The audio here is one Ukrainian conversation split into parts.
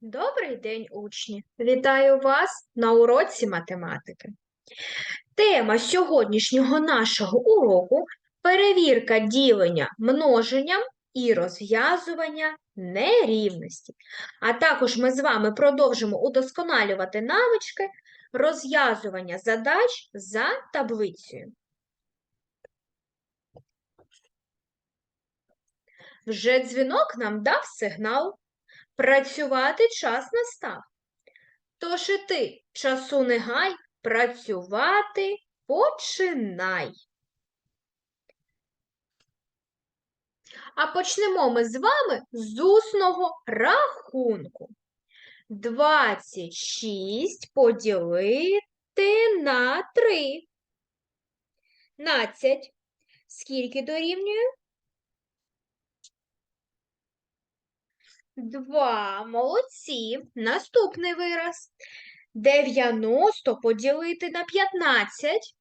Добрий день, учні! Вітаю вас на уроці математики. Тема сьогоднішнього нашого уроку перевірка ділення множенням і розв'язування нерівності. А також ми з вами продовжимо удосконалювати навички розв'язування задач за таблицею. Вже дзвінок нам дав сигнал. Працювати час настав. Тож і ти, часу не гай, працювати починай. А почнемо ми з вами з усного рахунку. 26 поділити на 3. 15. Скільки дорівнює? Два. Молодці. Наступний вираз. 90 поділити на 15.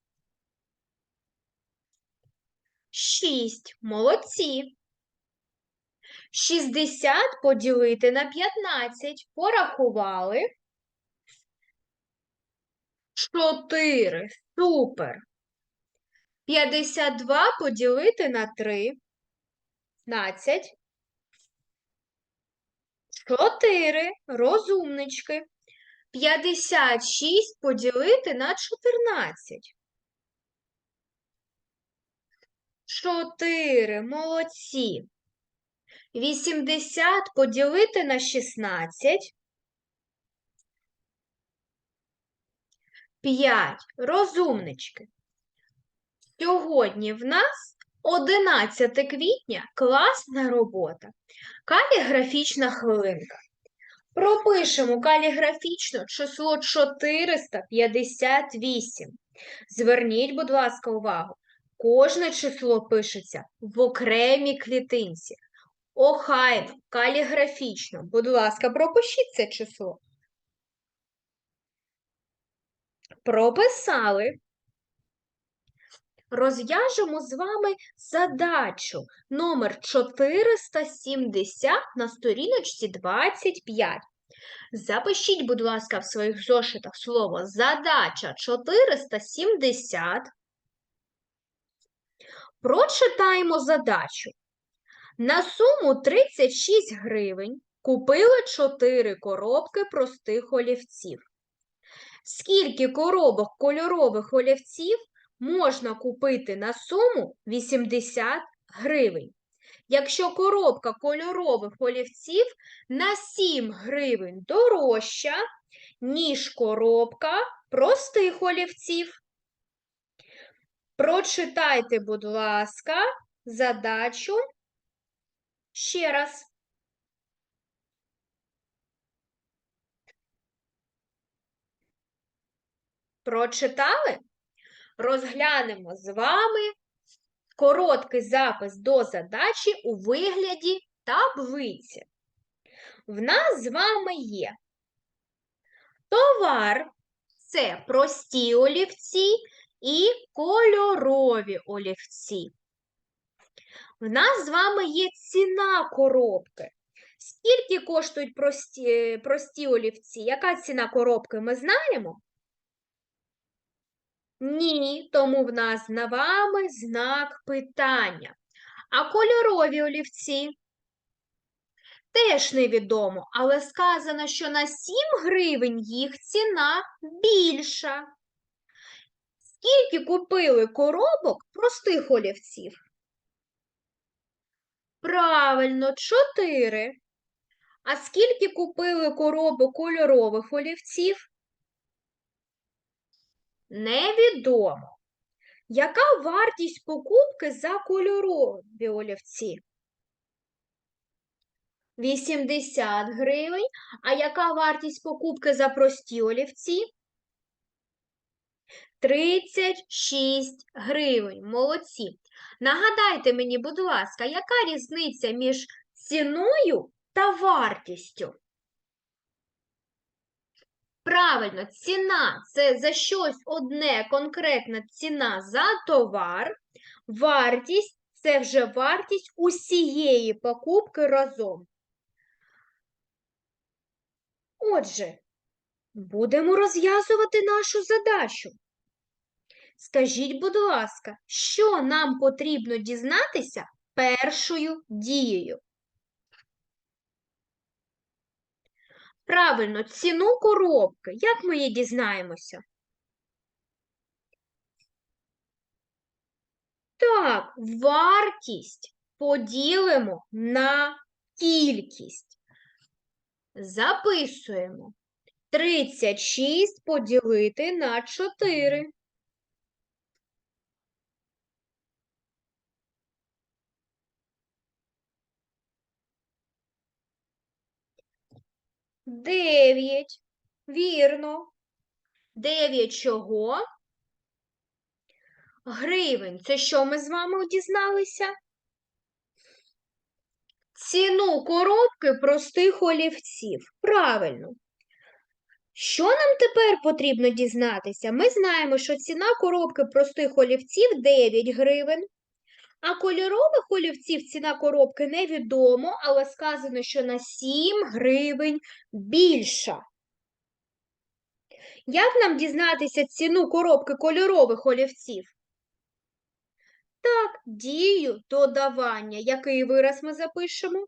6. Молодці. 60 поділити на 15. Порахували. 4. Супер. 52 поділити на 3. 15. Чотири. Розумнички. 56 поділити на 14. Чотири. Молодці. 80 поділити на 16. 5. Розумнички. Сьогодні в нас 11 квітня. Класна робота. Каліграфічна хвилинка. Пропишемо каліграфічно число 458. Зверніть, будь ласка, увагу. Кожне число пишеться в окремій клітинці. Охайно, каліграфічно. Будь ласка, пропишіть це число. Прописали. Розв'яжемо з вами задачу номер 470 на сторіночці 25. Запишіть, будь ласка, в своїх зошитах слово задача 470. Прочитаємо задачу. На суму 36 гривень купили 4 коробки простих олівців. Скільки коробок кольорових олівців можна купити на суму 80 гривень. Якщо коробка кольорових олівців на 7 гривень дорожча, ніж коробка простих олівців. Прочитайте, будь ласка, задачу ще раз. Прочитали? Розглянемо з вами короткий запис до задачі у вигляді таблиці. В нас з вами є товар це прості олівці і кольорові олівці. В нас з вами є ціна коробки. Скільки коштують прості, прості олівці? Яка ціна коробки ми знаємо? Ні, тому в нас на вами знак питання. А кольорові олівці? Теж невідомо, але сказано, що на 7 гривень їх ціна більша. Скільки купили коробок простих олівців? Правильно, 4. А скільки купили коробок кольорових олівців? Невідомо. Яка вартість покупки за кольорові олівці? 80 гривень. А яка вартість покупки за прості олівці? 36 гривень. Молодці. Нагадайте мені, будь ласка, яка різниця між ціною та вартістю? Правильно, ціна це за щось одне конкретна ціна за товар. Вартість це вже вартість усієї покупки разом. Отже, будемо розв'язувати нашу задачу. Скажіть, будь ласка, що нам потрібно дізнатися першою дією? Правильно, ціну коробки. Як ми її дізнаємося? Так, вартість поділимо на кількість. Записуємо. 36 поділити на 4. Дев'ять. Вірно. Дев'ять чого? Гривень. Це що ми з вами дізналися? Ціну коробки простих олівців. Правильно. Що нам тепер потрібно дізнатися? Ми знаємо, що ціна коробки простих олівців 9 гривень, а кольорових олівців ціна коробки невідомо, але сказано, що на 7 гривень більша. Як нам дізнатися ціну коробки кольорових олівців? Так, дію додавання. Який вираз ми запишемо?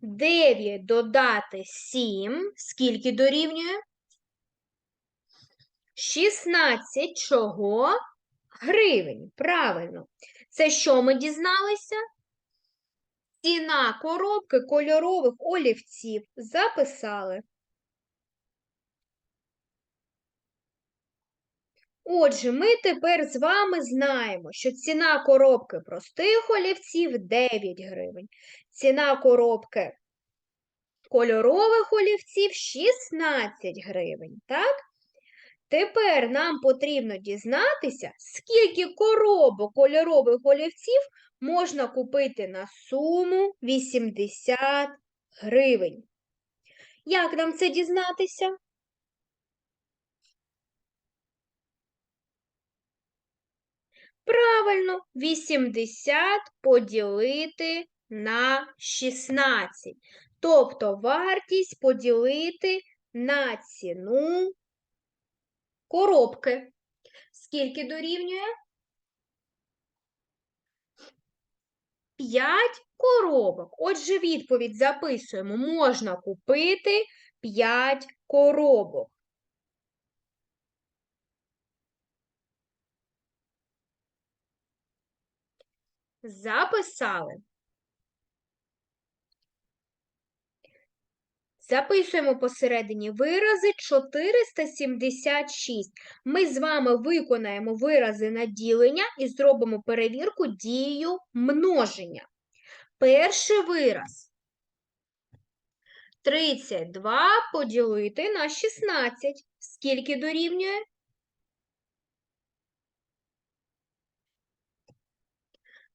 9 додати 7. Скільки дорівнює? 16 чого? Гривень. Правильно. Це що ми дізналися? Ціна коробки кольорових олівців записали. Отже, ми тепер з вами знаємо, що ціна коробки простих олівців 9 гривень. Ціна коробки кольорових олівців 16 гривень. Так? Тепер нам потрібно дізнатися, скільки коробок кольорових олівців можна купити на суму 80 гривень. Як нам це дізнатися? Правильно, 80 поділити на 16. Тобто вартість поділити на ціну коробки. Скільки дорівнює? 5 коробок. Отже, відповідь записуємо. Можна купити 5 коробок. Записали. Записуємо посередині вирази 476. Ми з вами виконаємо вирази на ділення і зробимо перевірку дією множення. Перший вираз. 32 поділити на 16. Скільки дорівнює?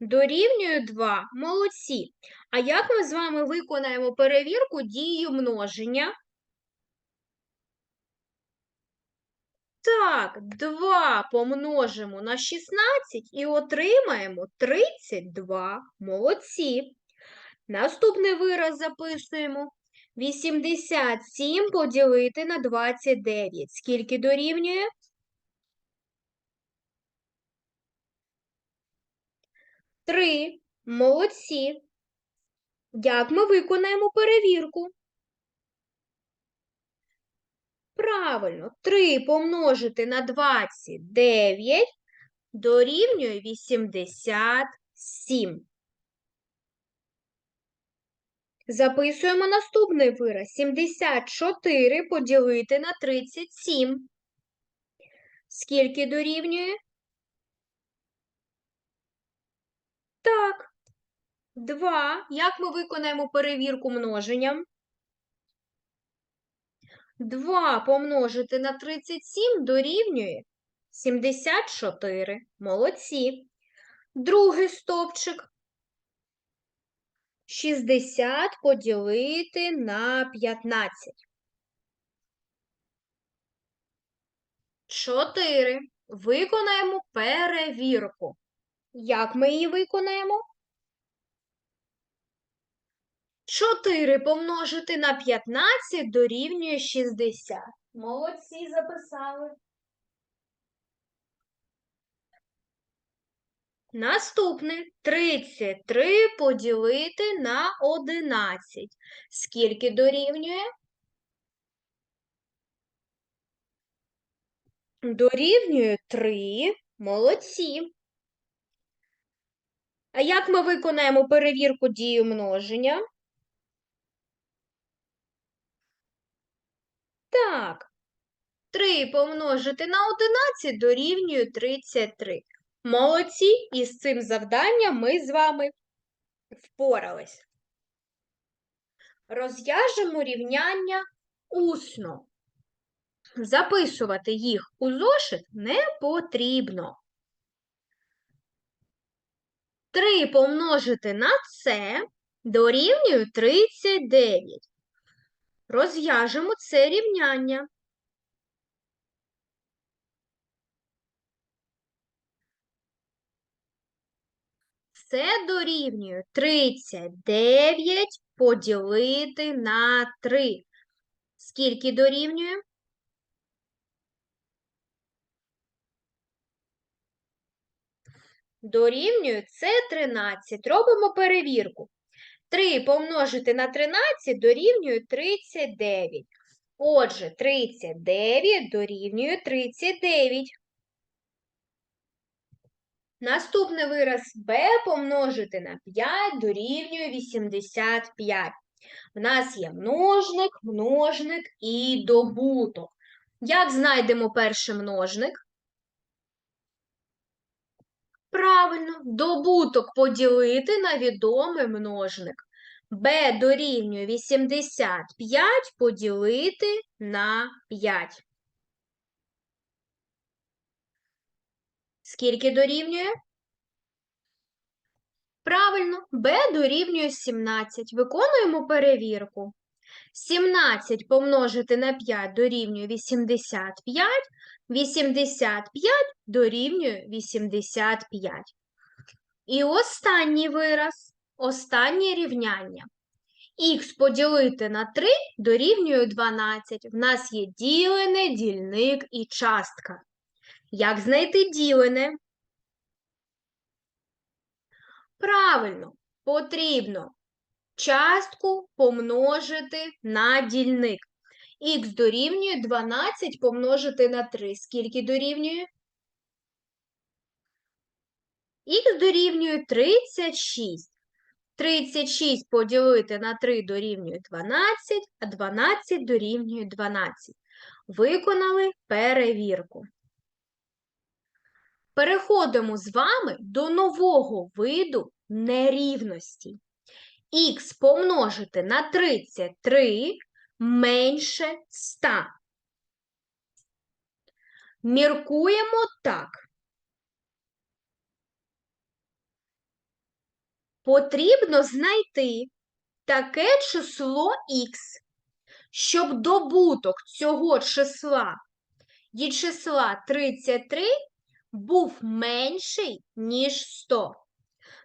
Дорівнює 2. Молодці. А як ми з вами виконаємо перевірку дією множення? Так, 2 помножимо на 16 і отримаємо 32. Молодці. Наступний вираз записуємо. 87 поділити на 29. Скільки дорівнює? 3. Молодці. Як ми виконаємо перевірку? Правильно, 3 помножити на 29 дорівнює 87. Записуємо наступний вираз. 74 поділити на 37. Скільки дорівнює? Так. 2. Як ми виконаємо перевірку множенням? 2 помножити на 37 дорівнює 74. Молодці. Другий стовпчик. 60 поділити на 15. 4. Виконаємо перевірку. Як ми її виконаємо? 4 помножити на 15 дорівнює 60. Молодці записали. Наступне 33 поділити на 11. Скільки дорівнює? Дорівнює 3. Молодці. А як ми виконаємо перевірку дії множення? Так. 3 помножити на 11 дорівнює 33. Молодці, і з цим завданням ми з вами впорались. Розв'яжемо рівняння усно. Записувати їх у зошит не потрібно. 3 помножити на це дорівнює 39. Розв'яжемо це рівняння. Це дорівнює 39 поділити на 3. Скільки дорівнює? Дорівнює це 13. Робимо перевірку. 3 помножити на 13 дорівнює 39. Отже, 39 дорівнює 39. Наступний вираз b помножити на 5 дорівнює 85. В нас є множник, множник і добуток. Як знайдемо перший множник? Правильно, добуток поділити на відомий множник. b дорівнює 85 поділити на 5. Скільки дорівнює? Правильно, b дорівнює 17. Виконуємо перевірку. 17 помножити на 5 дорівнює 85, 85 дорівнює 85. І останній вираз, останнє рівняння. Х поділити на 3 дорівнює 12. В нас є ділене, дільник і частка. Як знайти ділене? Правильно, потрібно частку помножити на дільник. Х дорівнює 12 помножити на 3. Скільки дорівнює? Х дорівнює 36. 36 поділити на 3 дорівнює 12, а 12 дорівнює 12. Виконали перевірку. Переходимо з вами до нового виду нерівності. Х помножити на 33 менше 100. Міркуємо так. Потрібно знайти таке число х, щоб добуток цього числа від числа 33 був менший, ніж 100.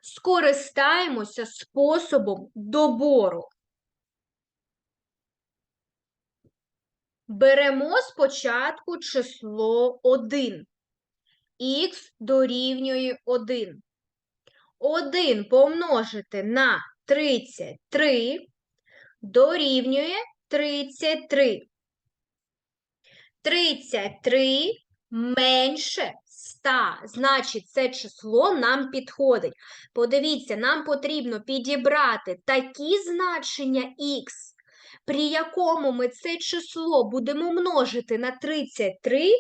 Скористаємося способом добору. Беремо спочатку число 1. Х дорівнює 1. 1 помножити на 33 дорівнює 33. 33 менше 100. Значить, це число нам підходить. Подивіться, нам потрібно підібрати такі значення х, при якому ми це число будемо множити на 33,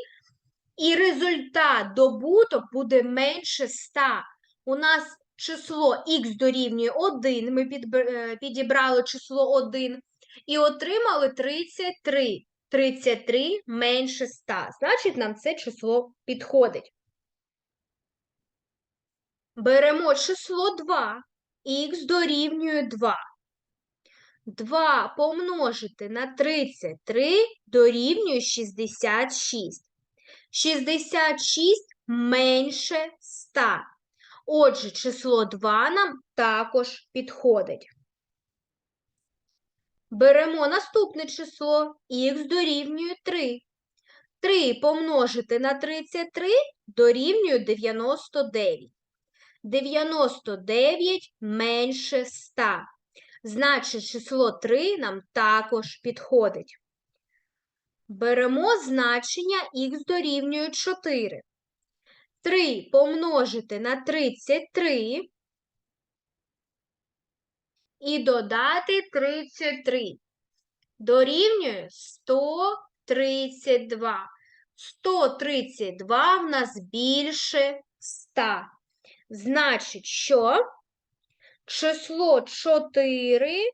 і результат добуток буде менше 100. У нас число х дорівнює 1, ми підібрали число 1 і отримали 33. 33 менше 100. Значить, нам це число підходить. Беремо число 2. Х дорівнює 2. 2 помножити на 33 дорівнює 66. 66 менше 100. Отже, число 2 нам також підходить. Беремо наступне число х дорівнює 3. 3 помножити на 33 дорівнює 99. 99 менше 100. Значить, число 3 нам також підходить. Беремо значення х дорівнює 4. 3 помножити на 33 і додати 33. Дорівнює 132. 132 в нас більше 100. Значить, що число 4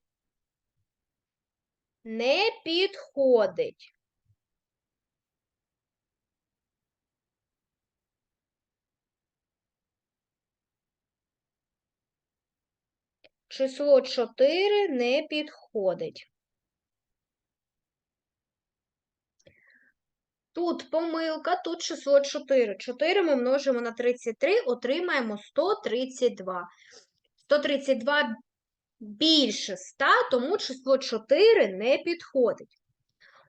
не підходить. Число 4 не підходить. Тут помилка, тут число 4. 4 ми множимо на 33, отримаємо 132. 132 більше 100, тому число 4 не підходить.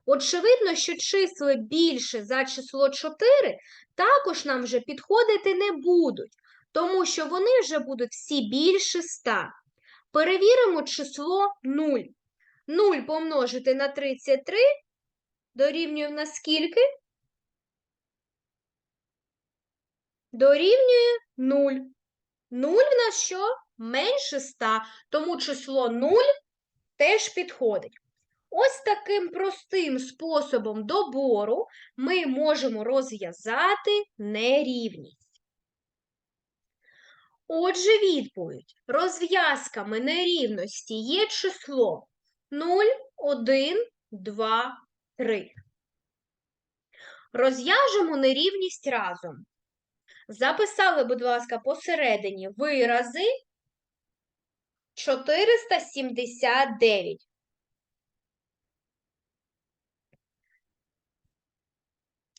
Очевидно, що числи більше за число 4 також нам вже підходити не будуть, тому що вони вже будуть всі більше 100. Перевіримо число 0. 0 помножити на 33 дорівнює в нас скільки? Дорівнює 0. 0 в нас що? Менше 100, тому число 0 теж підходить. Ось таким простим способом добору ми можемо розв'язати нерівність. Отже, відповідь. Розв'язками нерівності є число 0, 1, 2, 3. Розв'яжемо нерівність разом. Записали, будь ласка, посередині вирази 479.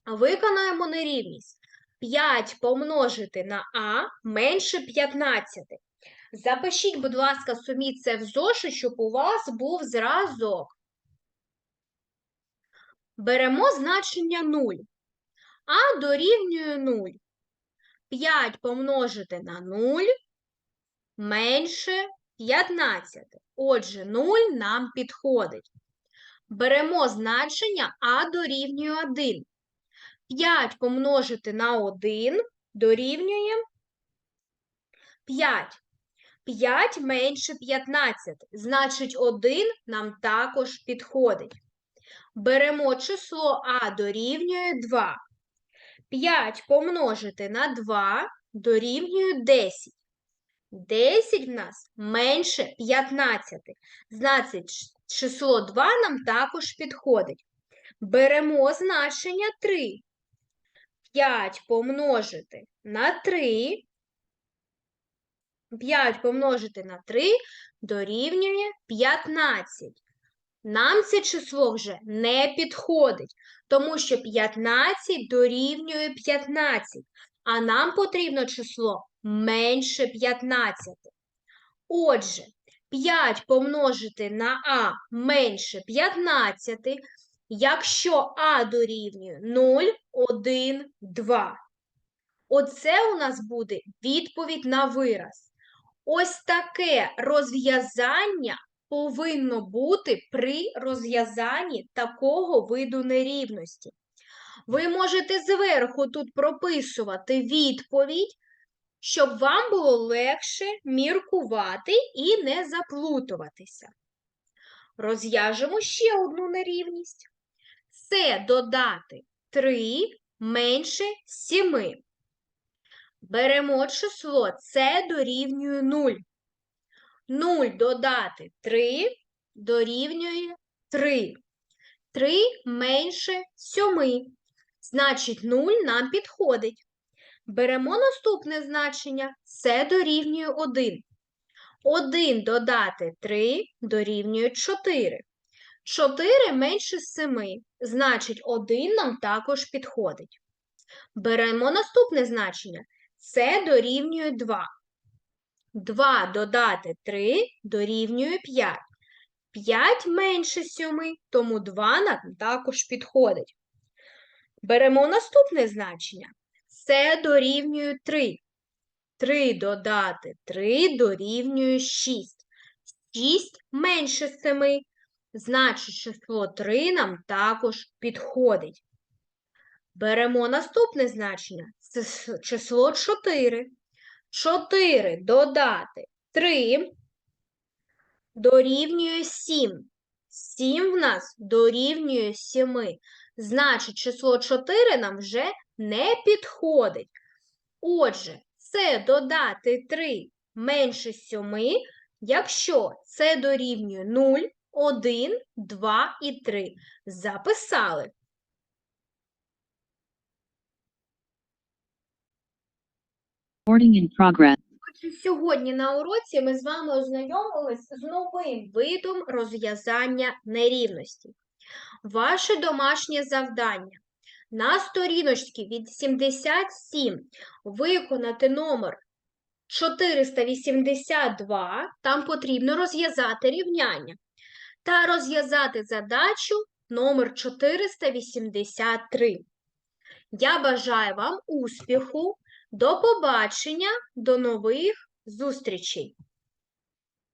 Виконаємо нерівність. 5 помножити на А менше 15. Запишіть, будь ласка, собі це в зошит, щоб у вас був зразок. Беремо значення 0. А дорівнює 0. 5 помножити на 0 менше 15. Отже, 0 нам підходить. Беремо значення А дорівнює 1. 5 помножити на 1 дорівнює 5. 5 менше 15. Значить, 1 нам також підходить. Беремо число А дорівнює 2. 5 помножити на 2 дорівнює 10. 10 в нас менше 15. Значить, число 2 нам також підходить. Беремо значення 3. 5 помножити на 3. 5 помножити на 3 дорівнює 15. Нам це число вже не підходить, тому що 15 дорівнює 15, а нам потрібно число менше 15. Отже, 5 помножити на А менше 15, якщо А дорівнює 0, 1, 2. Оце у нас буде відповідь на вираз. Ось таке розв'язання повинно бути при розв'язанні такого виду нерівності. Ви можете зверху тут прописувати відповідь, щоб вам було легше міркувати і не заплутуватися. Розв'яжемо ще одну нерівність. Це додати 3 менше 7. Беремо число це дорівнює 0. 0 додати 3 дорівнює 3. 3 менше 7. Значить, 0 нам підходить. Беремо наступне значення, це дорівнює 1. 1 додати 3 дорівнює 4. 4 менше 7, значить 1 нам також підходить. Беремо наступне значення, це дорівнює 2. 2 додати 3 дорівнює 5. 5 менше 7, тому 2 нам також підходить. Беремо наступне значення. Це дорівнює 3. 3 додати 3 дорівнює 6. 6 менше 7, значить число 3 нам також підходить. Беремо наступне значення. Це число 4. 4 додати 3 дорівнює 7. 7 в нас дорівнює 7. Значить, число 4 нам вже не підходить. Отже, це додати 3 менше 7, якщо це дорівнює 0, 1, 2 і 3. Записали. In progress. Сьогодні на уроці ми з вами ознайомились з новим видом розв'язання нерівності. Ваше домашнє завдання на сторіночці від 77 виконати номер 482, там потрібно розв'язати рівняння, та розв'язати задачу номер 483. Я бажаю вам успіху, до побачення, до нових зустрічей!